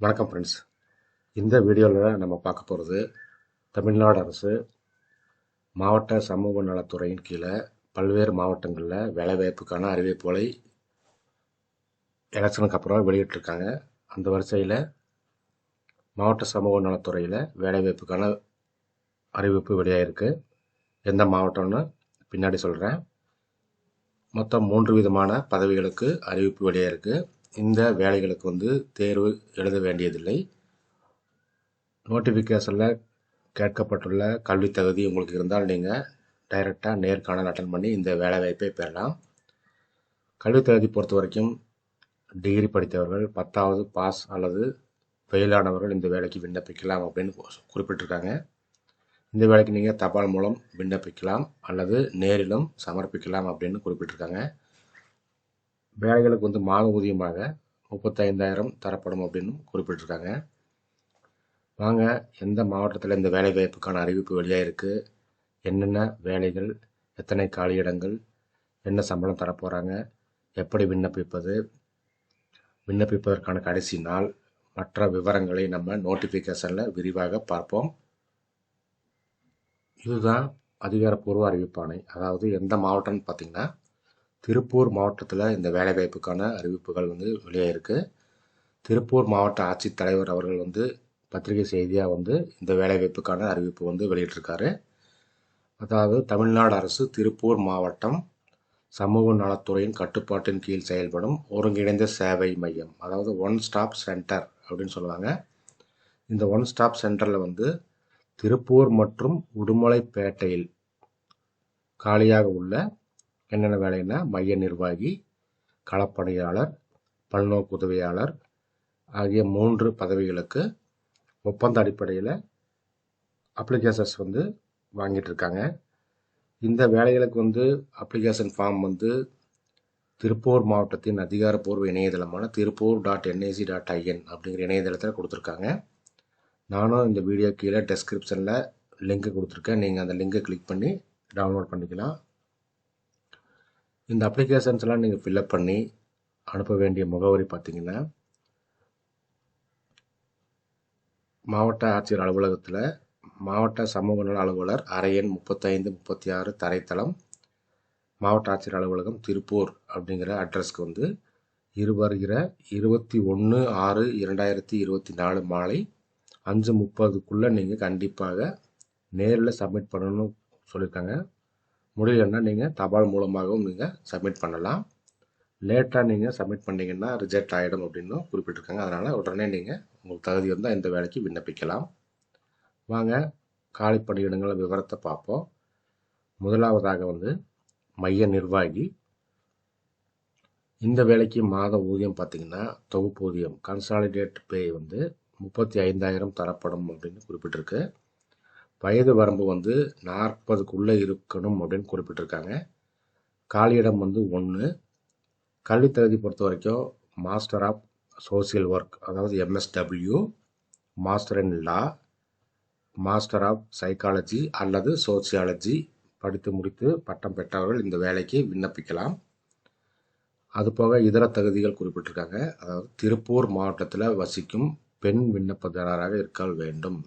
வணக்கம் ஃப்ரெண்ட்ஸ் இந்த வீடியோவில் நம்ம பார்க்க போகிறது தமிழ்நாடு அரசு மாவட்ட சமூக நலத்துறையின் கீழே பல்வேறு மாவட்டங்களில் வேலைவாய்ப்புக்கான அறிவிப்புகளை எலெக்ஷனுக்கு அப்புறம் வெளியிட்டிருக்காங்க. அந்த வரிசையில் மாவட்ட சமூக நலத்துறையில் வேலைவாய்ப்புக்கான அறிவிப்பு வெளியாகிருக்கு எந்த மாவட்டம்னு பின்னாடி சொல்கிறேன் மொத்தம் மூன்று விதமான பதவிகளுக்கு அறிவிப்பு வெளியாகிருக்கு இந்த வேலைகளுக்கு வந்து தேர்வு எழுத வேண்டியதில்லை. நோட்டிஃபிகேஷனில் கேட்கப்பட்டுள்ள கல்வி தகுதி உங்களுக்கு இருந்தால் நீங்கள் டைரெக்டாக நேர்காணல் அட்டன் பண்ணி இந்த வேலைவாய்ப்பை பெறலாம். கல்வி தகுதி பொறுத்த வரைக்கும் டிகிரி படித்தவர்கள் பத்தாவது பாஸ் அல்லது ஃபெயிலானவர்கள் இந்த வேலைக்கு விண்ணப்பிக்கலாம் அப்படின்னு குறிப்பிட்டிருக்காங்க. இந்த வேலைக்கு நீங்கள் தபால் மூலம் விண்ணப்பிக்கலாம் அல்லது நேரிலும் சமர்ப்பிக்கலாம் அப்படின்னு குறிப்பிட்டிருக்காங்க. வேலைகளுக்கு வந்து மாத ஊதியமாக முப்பத்தைந்தாயிரம் தரப்படும் அப்படின்னு குறிப்பிட்டிருக்காங்க. வாங்க எந்த மாவட்டத்தில் இந்த வேலை வாய்ப்புக்கான அறிவிப்பு வெளியாக இருக்குது என்னென்ன வேலைகள்? எத்தனை காலியிடங்கள் என்ன சம்பளம் தரப்போகிறாங்க எப்படி விண்ணப்பிப்பது? விண்ணப்பிப்பதற்கான கடைசி நாள். மற்ற விவரங்களை நம்ம நோட்டிஃபிகேஷனில் விரிவாக பார்ப்போம். இதுதான் அதிகாரப்பூர்வ அறிவிப்பாணை. அதாவது எந்த மாவட்டம்னு பார்த்திங்கன்னா திருப்பூர் மாவட்டத்தில் இந்த வேலைவாய்ப்புக்கான அறிவிப்புகள் வந்து வெளியாயிருக்கு. திருப்பூர் மாவட்ட ஆட்சித்தலைவர் அவர்கள் வந்து பத்திரிகை செய்தியாக வந்து இந்த வேலைவாய்ப்புக்கான அறிவிப்பு வந்து வெளியிட்டிருக்காரு. அதாவது தமிழ்நாடு அரசு திருப்பூர் மாவட்டம் சமூக நலத்துறையின் கட்டுப்பாட்டின் கீழ் செயல்படும் ஒருங்கிணைந்த சேவை மையம் அதாவது ஒன் ஸ்டாப் சென்டர் அப்படின்னு சொல்லுவாங்க. இந்த ஒன் ஸ்டாப் சென்டரில் வந்து திருப்பூர் மற்றும் உடுமலைப்பேட்டையில் காலியாக உள்ள என்னென்ன வேலைன்னா மைய நிர்வாகி களப்பணியாளர் பல்நோக்கு உதவியாளர் ஆகிய மூன்று பதவிகளுக்கு ஒப்பந்த அடிப்படையில் அப்ளிகேஷன்ஸ் வந்து வாங்கிட்டு இருக்காங்க. இந்த வேலைகளுக்கு வந்து அப்ளிகேஷன் ஃபார்ம் வந்து திருப்பூர் மாவட்டத்தின் அதிகாரப்பூர்வ இணையதளமான Tiruppur dot NIC dot IN அப்படிங்கிற இணையதளத்தில் கொடுத்துருக்காங்க. நானும் இந்த வீடியோ கீழே டெஸ்கிரிப்ஷனில் லிங்க் கொடுத்துருக்கேன். நீங்கள் அந்த லிங்கை கிளிக் பண்ணி டவுன்லோட் பண்ணிக்கலாம். இந்த அப்ளிகேஷன்ஸ்லாம் நீங்கள் ஃபில்லப் பண்ணி அனுப்ப வேண்டிய முகவரி பார்த்தீங்கன்னா மாவட்ட ஆட்சியர் அலுவலகத்தில் மாவட்ட சமூக நல அலுவலர் அரையன் முப்பத்தைந்து முப்பத்தி ஆறு தரைத்தளம் மாவட்ட ஆட்சியர் அலுவலகம் திருப்பூர் அப்படிங்கிற அட்ரஸ்க்கு வந்து இருவருகிற இருபத்தி ஒன்று ஆறு இரண்டாயிரத்தி இருபத்தி நாலு மாலை அஞ்சு முப்பதுக்குள்ளே நீங்கள் கண்டிப்பாக நேரில் சப்மிட் பண்ணணும்னு சொல்லியிருக்காங்க முடியலன்னா நீங்கள் தபால் மூலமாகவும் நீங்கள் சப்மிட் பண்ணலாம். லேட்டாக நீங்கள் சப்மிட் பண்ணிங்கன்னா ரிஜெக்ட் ஆகிடும் அப்படின்னு குறிப்பிட்டிருக்காங்க. அதனால் உடனே நீங்கள் உங்களுக்கு தகுதி வந்தால் இந்த வேலைக்கு விண்ணப்பிக்கலாம். வாங்க காலி பணியிடங்கள் விவரத்தை பார்ப்போம். முதலாவதாக வந்து மைய நிர்வாகி. இந்த வேலைக்கு மாத ஊதியம் பார்த்தீங்கன்னா தொகுப்பூதியம் கன்சாலிடேட் பே வந்து முப்பத்தி ஐந்தாயிரம் தரப்படும் அப்படின்னு குறிப்பிட்டிருக்கு. வயது வரம்பு வந்து நாற்பதுக்குள்ளே இருக்கணும் அப்படின்னு குறிப்பிட்டிருக்காங்க. காலியிடம் வந்து ஒன்று கல்வி தகுதி பொறுத்த வரைக்கும் மாஸ்டர் ஆஃப் சோசியல் ஒர்க் அதாவது MSW master in law master of psychology அல்லது சோசியாலஜி படித்து முடித்து பட்டம் பெற்றவர்கள் இந்த வேலைக்கு விண்ணப்பிக்கலாம். அதுபோக இதர தகுதிகள் குறிப்பிட்டிருக்காங்க. அதாவது திருப்பூர் மாவட்டத்தில் வசிக்கும் பெண் விண்ணப்பதாரராக இருக்க வேண்டும்.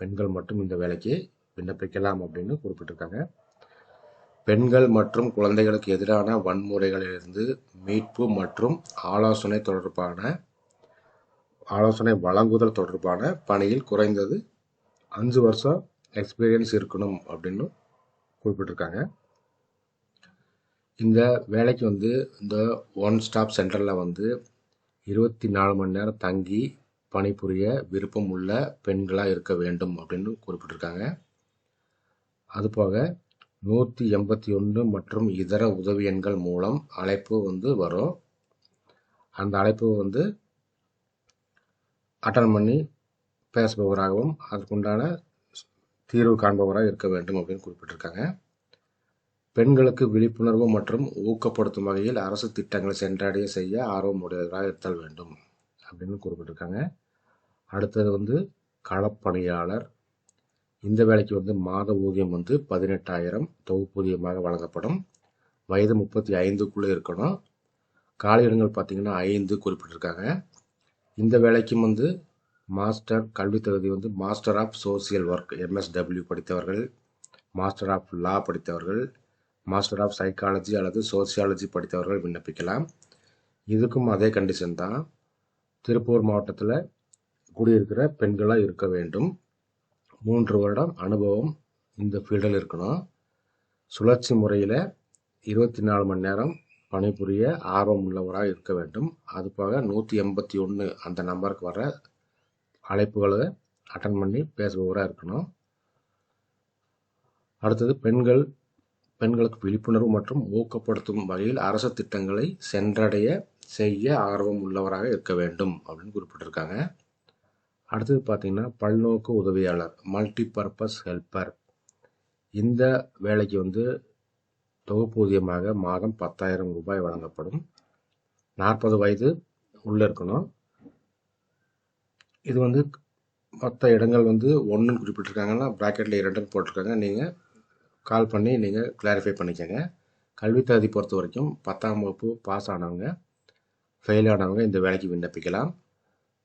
பெண்கள் மட்டும் இந்த வேலைக்கு விண்ணப்பிக்கலாம் அப்படின்னு குறிப்பிட்டிருக்காங்க. பெண்கள் மற்றும் குழந்தைகளுக்கு எதிரான வன்முறைகளிலிருந்து மீட்பு மற்றும் ஆலோசனை தொடர்பான ஆலோசனை வழங்குதல் தொடர்பான பணியில் குறைந்தது அஞ்சு வருஷம் எக்ஸ்பீரியன்ஸ் இருக்கணும் அப்படின்னு குறிப்பிட்டிருக்காங்க. இந்த வேலைக்கு வந்து இந்த ஒன் ஸ்டாப் சென்டரில் வந்து இருபத்தி நாலு மணி நேரம் தங்கி பணிபுரிய விருப்பம் உள்ள பெண்களாக இருக்க வேண்டும் அப்படின்னு குறிப்பிட்டிருக்காங்க. அதுபோக நூற்றி எண்பத்தி ஒன்று மற்றும் இதர உதவி எண்கள் மூலம் அழைப்பு வந்து வரும். அந்த அழைப்பு வந்து அட்டன் பண்ணி பேசுபவராகவும் அதுக்குண்டான தீர்வு காண்பவராக இருக்க வேண்டும் அப்படின்னு குறிப்பிட்டிருக்காங்க. பெண்களுக்கு விழிப்புணர்வு மற்றும் ஊக்கப்படுத்தும் வகையில் அரசு திட்டங்களை சென்றடைய செய்ய ஆர்வம் உடையதாக இருத்தல் வேண்டும். அப்படின்னு குறிப்பிட்டிருக்காங்க. அடுத்தது வந்து களப்பணியாளர். இந்த வேலைக்கு வந்து மாத ஊதியம் வந்து பதினெட்டாயிரம் தொகுப்பூதியமாக வழங்கப்படும். வயது முப்பத்தி ஐந்துக்குள்ளே இருக்கணும் காலியிடங்கள் பார்த்தீங்கன்னா ஐந்து குறிப்பிட்டிருக்காங்க. இந்த வேலைக்கும் வந்து மாஸ்டர் கல்வித் தகுதி வந்து master of social work MSW படித்தவர்கள் மாஸ்டர் ஆஃப் லா படித்தவர்கள் மாஸ்டர் ஆஃப் சைக்காலஜி அல்லது சோசியாலஜி படித்தவர்கள் விண்ணப்பிக்கலாம். இதுக்கும் அதே கண்டிஷன் தான். திருப்பூர் மாவட்டத்தில் குடியிருக்கிற பெண்களாக இருக்க வேண்டும். மூன்று வருடம் அனுபவம் இந்த ஃபீல்டில் இருக்கணும். சுழற்சி முறையில் இருபத்தி நாலு மணி நேரம் பணிபுரிய ஆர்வம் உள்ளவராக இருக்க வேண்டும். அது போக நூற்றி எண்பத்தி ஒன்று அந்த நம்பருக்கு வர அழைப்புகளை அட்டன் பண்ணி பேசுபவராக இருக்கணும். அடுத்தது பெண்கள் பெண்களுக்கு விழிப்புணர்வு மற்றும் ஊக்கப்படுத்தும் வகையில் அரசு திட்டங்களை சென்றடைய செய்ய ஆர்வம் உள்ளவராக இருக்க வேண்டும் அப்படின்னு குறிப்பிட்டிருக்காங்க. அடுத்தது பார்த்தீங்கன்னா பல்நோக்கு உதவியாளர் மல்டி பர்பஸ் ஹெல்ப்பர் இந்த வேலைக்கு வந்து தொகுப்பூதியமாக மாதம் பத்தாயிரம் ரூபாய் வழங்கப்படும். நாற்பது வயது உள்ளே இருக்கணும். இது வந்து மற்ற இடங்கள் வந்து ஒன்றுன்னு குறிப்பிட்டிருக்காங்கன்னா ப்ராக்கெட்டில் இரண்டுன்னு போட்டிருக்காங்க. நீங்கள் கால் பண்ணி நீங்கள் கிளாரிஃபை பண்ணிக்கோங்க. கல்வி தகுதி பொறுத்த வரைக்கும் பத்தாம் வகுப்பு பாஸ் ஆனவங்க ஃபெயில் ஆனவங்க இந்த வேலைக்கு விண்ணப்பிக்கலாம்.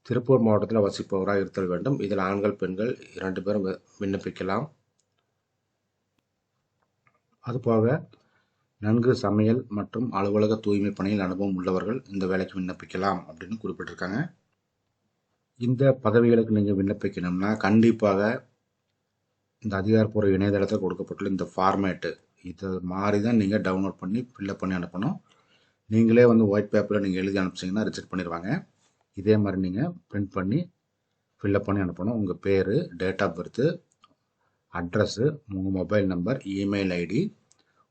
திருப்பூர் மாவட்டத்தில் வசிப்பவராக இருத்தல் வேண்டும். இதில் ஆண்கள் பெண்கள் இரண்டு பேரும் விண்ணப்பிக்கலாம். அதுபோக நன்கு சமையல் மற்றும் அலுவலக தூய்மை பணியில் அனுபவம் உள்ளவர்கள் இந்த வேலைக்கு விண்ணப்பிக்கலாம் அப்படின்னு குறிப்பிட்டிருக்காங்க. இந்த பதவிகளுக்கு நீங்கள் விண்ணப்பிக்கணும்னா கண்டிப்பாக இந்த அதிகாரப்பூர்வ இணையதளத்தில் கொடுக்கப்பட்டுள்ள இந்த ஃபார்மேட்டு இதை மாதிரி தான் நீங்கள் டவுன்லோட் பண்ணி ஃபில்லப் பண்ணி அனுப்பணும். நீங்களே வந்து ஒயிட் பேப்பரில் நீங்கள் எழுதி அனுப்பிச்சிங்கன்னா ரிஜெக்ட் பண்ணிடுவாங்க இதே மாதிரி நீங்கள் பிரிண்ட் பண்ணி ஃபில்லப் பண்ணி அனுப்பணும். உங்கள் பேர் டேட் ஆஃப் பர்த்து அட்ரஸ்ஸு உங்கள் மொபைல் நம்பர் இமெயில் ஐடி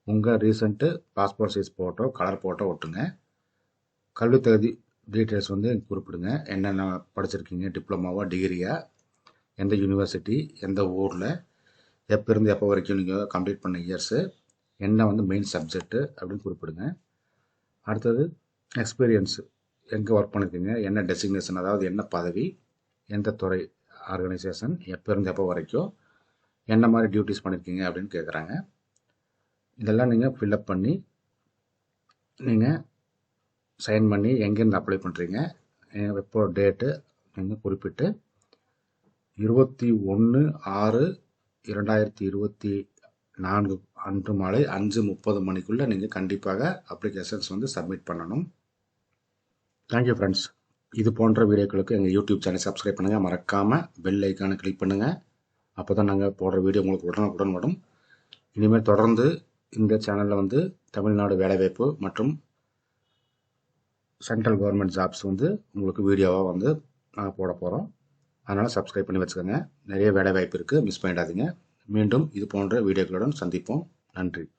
உங்கள் recent passport size photo colour photo ஒட்டுங்க. கல்வி தகுதி டீட்டெயில்ஸ் வந்து குறிப்பிடுங்க. என்னென்ன படிச்சிருக்கீங்க டிப்ளமாவா டிகிரியா எந்த யூனிவர்சிட்டி எந்த ஊரில் எப்போ இருந்து எப்போ வரைக்கும் நீங்கள் கம்ப்ளீட் பண்ண இயர்ஸு என்ன வந்து மெயின் சப்ஜெக்ட்டு அப்படின்னு குறிப்பிடுங்க. அடுத்தது எக்ஸ்பீரியன்ஸு எங்கே ஒர்க் பண்ணியிருக்கீங்க என்ன டெசிக்னேஷன் அதாவது என்ன பதவி? எந்த துறை ஆர்கனைசேஷன் எப்போ இருந்து எப்போ வரைக்கும்? என்ன மாதிரி டியூட்டிஸ் பண்ணியிருக்கீங்க அப்படின்னு கேட்குறாங்க இதெல்லாம் நீங்கள் ஃபில்லப் பண்ணி நீங்கள் சைன் பண்ணி எங்கேருந்து அப்ளை பண்ணுறீங்க எப்போ டேட்டு நீங்கள் குறிப்பிட்டு இருபத்தி ஒன்று ஆறு இரண்டாயிரத்தி இருபத்தி நான்கு அன்று மாலை அஞ்சு முப்பது மணிக்குள்ளே நீங்கள் கண்டிப்பாக அப்ளிகேஷன்ஸ் வந்து சப்மிட் பண்ணணும். தேங்க்யூ ஃப்ரெண்ட்ஸ் இது போன்ற வீடியோக்களுக்கு எங்கள் யூடியூப் சேனல் சப்ஸ்கிரைப் பண்ணுங்கள் மறக்காமல் பெல் ஐக்கானை கிளிக் பண்ணுங்கள் அப்போ தான் நாங்கள் போடுற வீடியோ உங்களுக்கு உடனுக்குடன் வரும். இனிமேல் தொடர்ந்து இந்த சேனலில் வந்து தமிழ்நாடு வேலைவாய்ப்பு மற்றும் சென்ட்ரல் கவர்மெண்ட் ஜாப்ஸ் வந்து உங்களுக்கு வீடியோவாக வந்து நாங்கள் போட போகிறோம் அதனால் சப்ஸ்கிரைப் பண்ணி வச்சுக்கோங்க. நிறைய வேலை வாய்ப்பு இருக்குது மிஸ் பண்ணிடாதீங்க. மீண்டும் இது போன்ற வீடியோக்களுடன் சந்திப்போம். நன்றி.